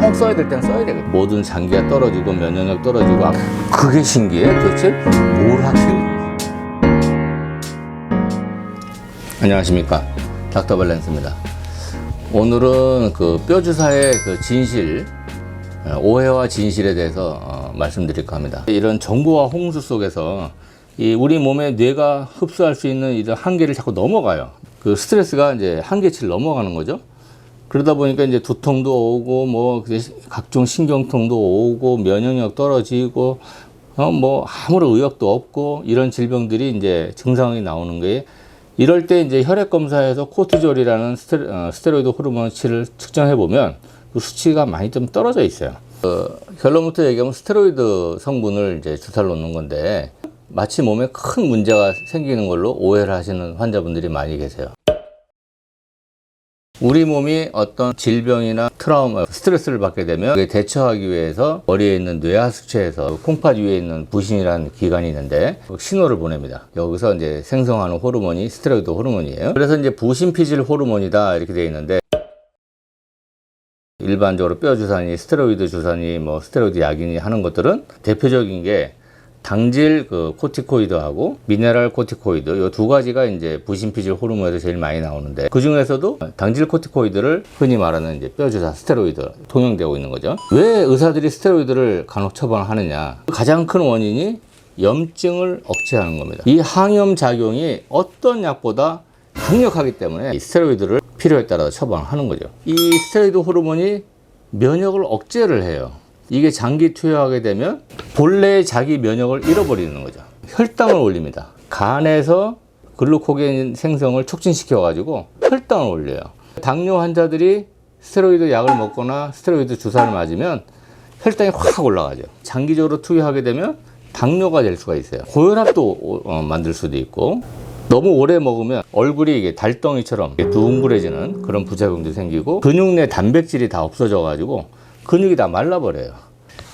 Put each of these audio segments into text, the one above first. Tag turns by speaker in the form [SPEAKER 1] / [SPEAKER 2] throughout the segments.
[SPEAKER 1] 꼭 써야 될 때는 써야 되거든. 모든 장기가 떨어지고 면역력 떨어지고 아, 그게 신기해. 도대체 뭘 하시는 안녕하십니까. 닥터밸런스입니다. 오늘은 그 뼈주사의 그 진실, 어, 오해와 진실에 대해서 어, 말씀드릴까 합니다. 이런 정보와 홍수 속에서 이 우리 몸의 뇌가 흡수할 수 있는 이런 한계를 자꾸 넘어가요. 그 스트레스가 이제 한계치를 넘어가는 거죠. 그러다 보니까 이제 두통도 오고 뭐 각종 신경통도 오고 면역력 떨어지고 어 뭐 아무런 의욕도 없고 이런 질병들이 이제 증상이 나오는 거에 이럴 때 이제 혈액 검사에서 코티졸이라는 스테로, 어, 스테로이드 호르몬치를 측정해 보면 그 수치가 많이 좀 떨어져 있어요. 어, 결론부터 얘기하면 스테로이드 성분을 이제 주사를 놓는 건데 마치 몸에 큰 문제가 생기는 걸로 오해를 하시는 환자분들이 많이 계세요. 우리 몸이 어떤 질병이나 트라우마, 스트레스를 받게 되면 그에 대처하기 위해서 머리에 있는 뇌하수체에서 콩팥 위에 있는 부신이라는 기관이 있는데 신호를 보냅니다. 여기서 이제 생성하는 호르몬이 스테로이드 호르몬이에요. 그래서 이제 부신 피질 호르몬이다 이렇게 되어 있는데 일반적으로 뼈 주사니 스테로이드 주사니 뭐 스테로이드 약이니 하는 것들은 대표적인 게 당질 그 코티코이드하고 미네랄 코티코이드 이 두 가지가 이제 부신피질 호르몬에서 제일 많이 나오는데 그 중에서도 당질 코티코이드를 흔히 말하는 이제 뼈주사 스테로이드 통용되고 있는 거죠. 왜 의사들이 스테로이드를 간혹 처방하느냐? 가장 큰 원인이 염증을 억제하는 겁니다. 이 항염 작용이 어떤 약보다 강력하기 때문에 이 스테로이드를 필요에 따라 처방하는 거죠. 이 스테로이드 호르몬이 면역을 억제를 해요. 이게 장기 투여하게 되면 본래의 자기 면역을 잃어버리는 거죠. 혈당을 올립니다. 간에서 글루코겐 생성을 촉진시켜 가지고 혈당을 올려요. 당뇨 환자들이 스테로이드 약을 먹거나 스테로이드 주사를 맞으면 혈당이 확 올라가죠. 장기적으로 투여하게 되면 당뇨가 될 수가 있어요. 고혈압도 어, 만들 수도 있고 너무 오래 먹으면 얼굴이 이게 달덩이처럼 둥그레지는 그런 부작용도 생기고 근육 내 단백질이 다 없어져 가지고 근육이 다 말라버려요.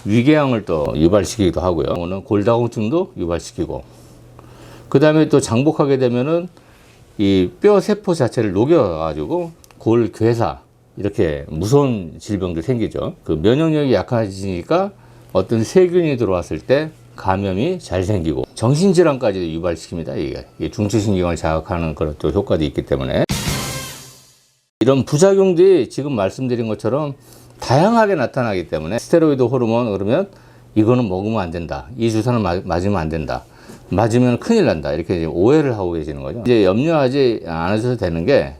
[SPEAKER 1] 위궤양을 또 유발시키기도 하고요. 오는 골다공증도 유발시키고. 그 다음에 또 장복하게 되면은 이 뼈 세포 자체를 녹여가지고 골 괴사 이렇게 무서운 질병들 생기죠. 그 면역력이 약해지니까 어떤 세균이 들어왔을 때 감염이 잘 생기고 정신질환까지도 유발시킵니다. 이게 중추신경을 자극하는 그런 또 효과도 있기 때문에 이런 부작용들이 지금 말씀드린 것처럼 다양하게 나타나기 때문에 스테로이드 호르몬 그러면 이거는 먹으면 안 된다. 이 주사는 마- 맞으면 안 된다. 맞으면 큰일 난다. 이렇게 오해를 하고 계시는 거죠. 이제 염려하지 않으셔도 되는 게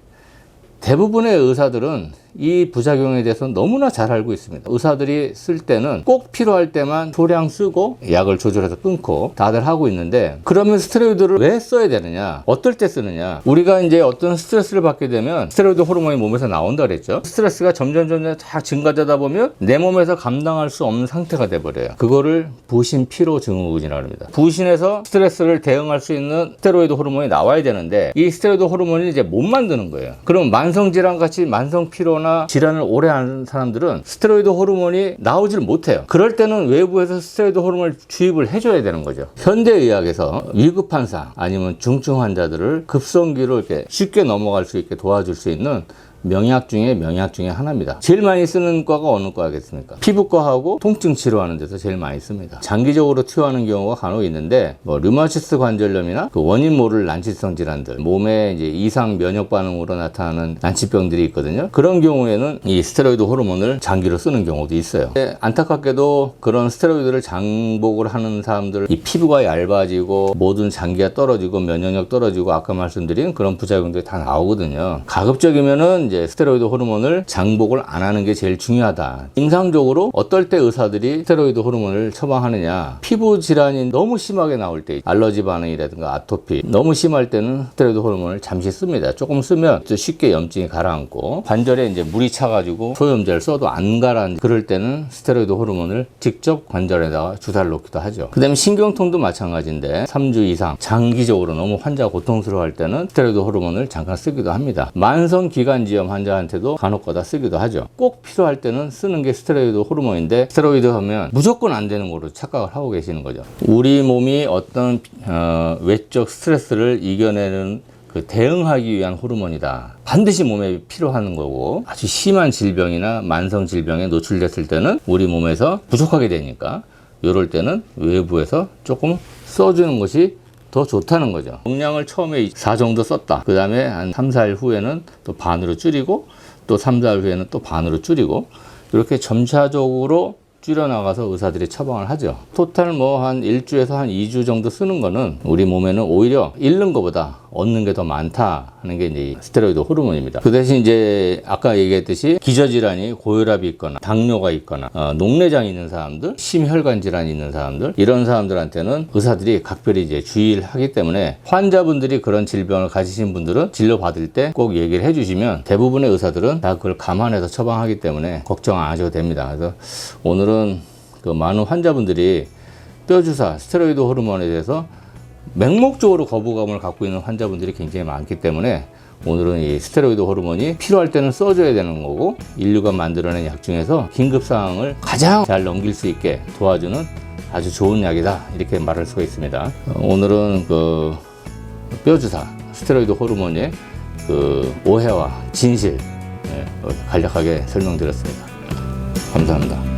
[SPEAKER 1] 대부분의 의사들은 이 부작용에 대해서 너무나 잘 알고 있습니다. 의사들이 쓸 때는 꼭 필요할 때만 소량 쓰고 약을 조절해서 끊고 다들 하고 있는데 그러면 스테로이드를 왜 써야 되느냐? 어떨 때 쓰느냐? 우리가 이제 어떤 스트레스를 받게 되면 스테로이드 호르몬이 몸에서 나온다 그랬죠. 스트레스가 점점 점점 다 증가되다 보면 내 몸에서 감당할 수 없는 상태가 돼 버려요. 그거를 부신 피로 증후군이라고 합니다. 부신에서 스트레스를 대응할 수 있는 스테로이드 호르몬이 나와야 되는데 이 스테로이드 호르몬이 이제 못 만드는 거예요. 그럼 만성 질환 같이 만성 피로나 질환을 오래 하는 사람들은 스테로이드 호르몬이 나오질 못해요. 그럴 때는 외부에서 스테로이드 호르몬을 주입을 해줘야 되는 거죠. 현대의학에서 위급한 상 아니면 중증 환자들을 급성기로 이렇게 쉽게 넘어갈 수 있게 도와줄 수 있는 명약 중에 명약 중에 하나입니다. 제일 많이 쓰는 과가 어느 과겠습니까? 피부과하고 통증 치료하는 데서 제일 많이 씁니다. 장기적으로 투여하는 경우가 간혹 있는데 뭐 류마티스 관절염이나 그 원인 모를 난치성 질환들, 몸에 이제 이상 면역 반응으로 나타나는 난치병들이 있거든요. 그런 경우에는 이 스테로이드 호르몬을 장기로 쓰는 경우도 있어요. 안타깝게도 그런 스테로이드를 장복을 하는 사람들 이 피부가 얇아지고 모든 장기가 떨어지고 면역력 떨어지고 아까 말씀드린 그런 부작용들이 다 나오거든요. 가급적이면은 이제 스테로이드 호르몬을 장복을 안 하는 게 제일 중요하다. 임상적으로 어떨 때 의사들이 스테로이드 호르몬을 처방하느냐? 피부 질환이 너무 심하게 나올 때, 알러지 반응이라든가 아토피 너무 심할 때는 스테로이드 호르몬을 잠시 씁니다. 조금 쓰면 또 쉽게 염증이 가라앉고 관절에 이제 물이 차가지고 소염제를 써도 안 가라앉. 그럴 때는 스테로이드 호르몬을 직접 관절에다가 주사를 놓기도 하죠. 그다음에 신경통도 마찬가지인데 3주 이상 장기적으로 너무 환자가 고통스러워할 때는 스테로이드 호르몬을 잠깐 쓰기도 합니다. 만성 기관지염 환자한테도 간혹가다 쓰기도 하죠. 꼭 필요할 때는 쓰는 게 스테로이드 호르몬인데 스테로이드 하면 무조건 안 되는 거로 착각을 하고 계시는 거죠. 우리 몸이 어떤 어, 외적 스트레스를 이겨내는 그그 대응하기 위한 호르몬이다. 반드시 몸에 필요한 거고 아주 심한 질병이나 만성 질병에 노출됐을 때는 우리 몸에서 부족하게 되니까 이럴 때는 외부에서 조금 써주는 것이 더 좋다는 거죠. 용량을 처음에 4 정도 썼다. 그 다음에 한 3, 4일 후에는 또 반으로 줄이고 또 3, 4일 후에는 또 반으로 줄이고 이렇게 점차적으로 줄여나가서 의사들이 처방을 하죠. 토탈 뭐 한 1주에서 한 2주 정도 쓰는 거는 우리 몸에는 오히려 잃는 것보다 얻는 게 더 많다 하는 게 이제 스테로이드 호르몬입니다. 그 대신 이제 아까 얘기했듯이 기저질환이 고혈압이 있거나 당뇨가 있거나 어, 녹내장이 있는 사람들, 심혈관 질환이 있는 사람들 이런 사람들한테는 의사들이 각별히 이제 주의를 하기 때문에 환자분들이 그런 질병을 가지신 분들은 진료 받을 때 꼭 얘기를 해주시면 대부분의 의사들은 다 그걸 감안해서 처방하기 때문에 걱정 안 하셔도 됩니다. 그래서 오늘은 그 많은 환자분들이 뼈 주사, 스테로이드 호르몬에 대해서 맹목적으로 거부감을 갖고 있는 환자분들이 굉장히 많기 때문에 오늘은 이 스테로이드 호르몬이 필요할 때는 써줘야 되는 거고 인류가 만들어낸 약 중에서 긴급 상황을 가장 잘 넘길 수 있게 도와주는 아주 좋은 약이다 이렇게 말할 수가 있습니다. 어, 오늘은 그 뼈주사 스테로이드 호르몬의 그 오해와 진실 예, 어, 간략하게 설명드렸습니다. 감사합니다.